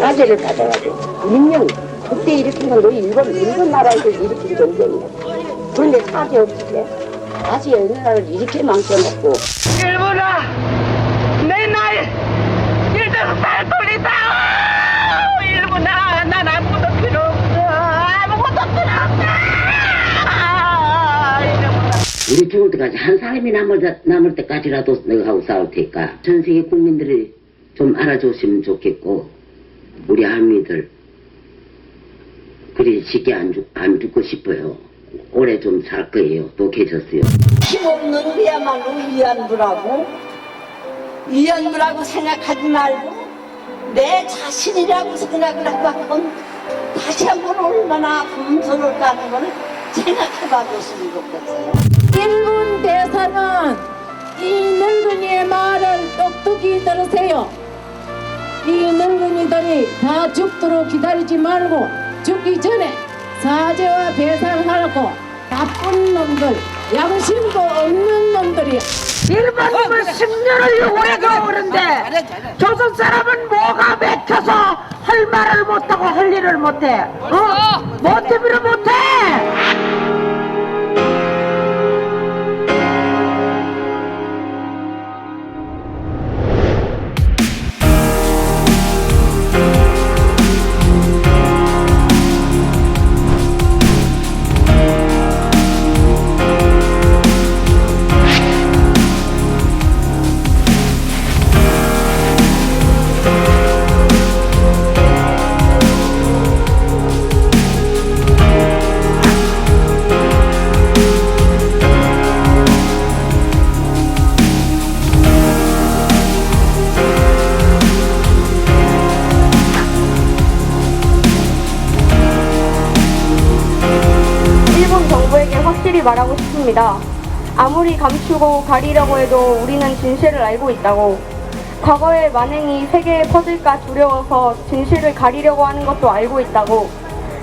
가지를 가져가지고 민영 그때 일으킨 건 너희 일본 일본 나라에서 일으킨 전쟁이야. 그런데 사지 없이 다시 어느 나라를 이렇게 망쳐놓고 일본아 내 나이 일대로 날 돌리다! 일본아 난 아무것도 필요 없어. 아무것도 필요 없어 일본아. 우리 죽을 때까지 한 사람이 남을, 남을 때까지라도 내가 하고 싸울 테니까 전 세계 국민들이 좀 알아줬으면 좋겠고 우리 할머니들 그리 쉽게 안, 죽, 안 죽고 싶어요. 오래 좀 살 거예요. 또 계셨어요. 힘없는 그야말로 위안부라고 위안부라고 생각하지 말고 내 자신이라고 생각을 해봤건 다시 한번 얼마나 분수를 가는 거를 생각해봐 줬으면 좋겠어요. 일본 대사는 이 늙은이의 말을 똑똑히 들으세요. 이 늙은이들이 다 죽도록 기다리지 말고 죽기 전에 사죄와 배상하라고 나쁜 놈들, 양심도 없는 놈들이 일본은 10년을 오래 가 오는데 조선 사람은 뭐가 맥혀서 할 말을 못하고 할 일을 못해? 어? 뭐 때문에 못해 확실히 말하고 싶습니다. 아무리 감추고 가리려고 해도 우리는 진실을 알고 있다고. 과거의 만행이 세계에 퍼질까 두려워서 진실을 가리려고 하는 것도 알고 있다고.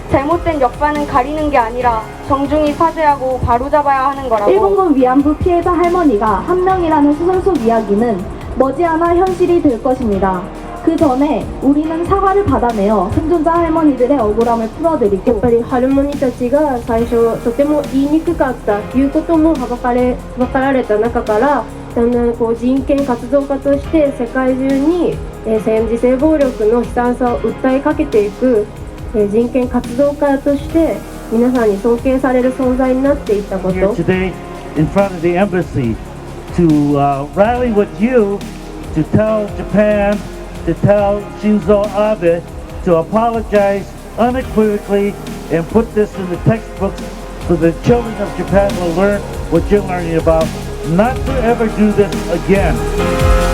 잘못된 역사는 가리는 게 아니라 정중히 사죄하고 바로잡아야 하는 거라고. 일본군 위안부 피해자 할머니가 한 명이라는 소설 속 이야기는 머지않아 현실이 될 것입니다. 그 전에 우리는 사과를 받아내어 생존자 할머니들의 억울함을 やっ 풀어드리고 ぱりハルモニたちが最初とても言いにくかったいうこともはばかれはばかられた中からだんだんこう人権活動家として世界中に、えー戦時性暴力の悲惨さを訴えかけていく、えー人権活動家として皆さんに尊敬される存在になっていったこ here と today in front of the embassy to uh, rally with you to tell Japan, to tell Shinzo Abe to apologize unequivocally and put this in the textbooks so the children of Japan will learn what you're learning about, not to ever do this again.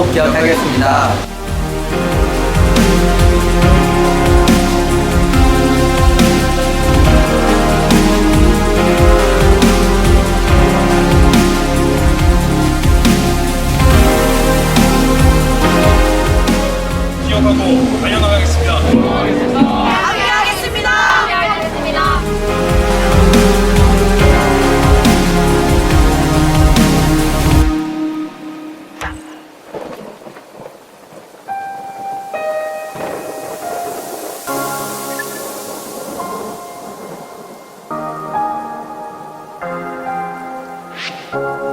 꼭 기억하겠습니다. Bye.